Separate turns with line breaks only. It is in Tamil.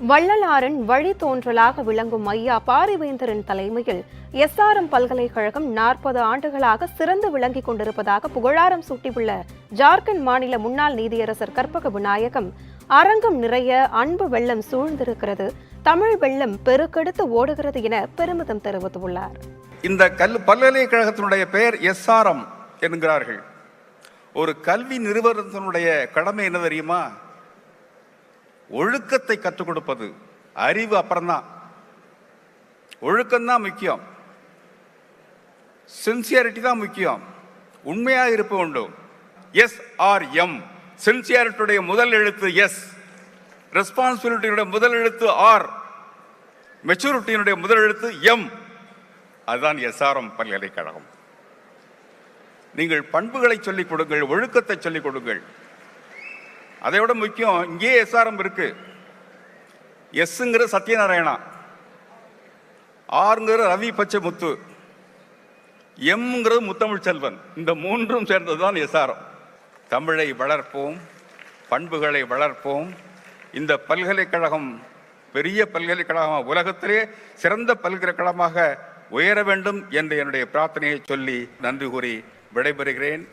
வள்ளலாரின் வழித்தோன்றலாக விளங்கும் ஐயா பாரிவேந்தரின் தலைமையில் எஸ்ஆர்எம் பல்கலைக்கழகம் நாற்பது ஆண்டுகளாக சிறந்து விளங்கிக் கொண்டிருப்பதாக புகழாரம் சூட்டியுள்ள ஜார்க்கண்ட் மாநில முன்னாள் நீதியரசர் கற்பக விநாயகம். அரங்கம் நிறைய அன்பு வெள்ளம் சூழ்ந்திருக்கிறது. தமிழ் வெள்ளம் பெருக்கெடுத்து ஓடுகிறது என பெருமிதம் தெரிவித்துள்ளார்.
இந்த கல் பல்கலைக்கழகத்தினுடைய பெயர் எஸ்ஆர்எம் என்கிறார்கள். ஒரு கல்வி நிறுவனத்தினுடைய கடமை என்ன தெரியுமா? ஒழுக்கத்தை கற்றுக் கொடுப்பது. அறிவு அப்புறம்தான். ஒழுக்கம்தான் முக்கியம். சின்சியாரிட்டி தான் முக்கியம். உண்மையாக இருப்ப வேண்டும் எஸ் ஆர் எம் சின்சியாரிட்டியுடைய முதல் எழுத்து எஸ் ரெஸ்பான்சிபிலிட்டியுடைய முதல் எழுத்து ஆர் மெச்சூரிட்டியினுடைய முதல் எழுத்து எம் அதுதான் எஸ்ஆர்எம் பல்கலைக்கழகம். நீங்கள் பண்புகளை சொல்லிக் கொடுங்கள் ஒழுக்கத்தை சொல்லிக் கொடுங்கள். அதை விட முக்கியம் இங்கேயே எஸ்ஆர்எம் இருக்கு. எஸ்ங்கிற சத்யநாராயணா. ஆறுங்கிற ரவி பச்சைமுத்து. எம்ங்கிறது முத்தமிழ் செல்வன். இந்த மூன்றும் சேர்ந்தது தான் எஸ்ஆர்எம் தமிழை வளர்ப்போம் பண்புகளை வளர்ப்போம். இந்த பல்கலைக்கழகம் பெரிய பல்கலைக்கழகம் உலகத்திலே சிறந்த பல்கலைக்கழகமாக உயர வேண்டும் என்ற என்னுடைய பிரார்த்தனையை சொல்லி நன்றி கூறி விடைபெறுகிறேன்.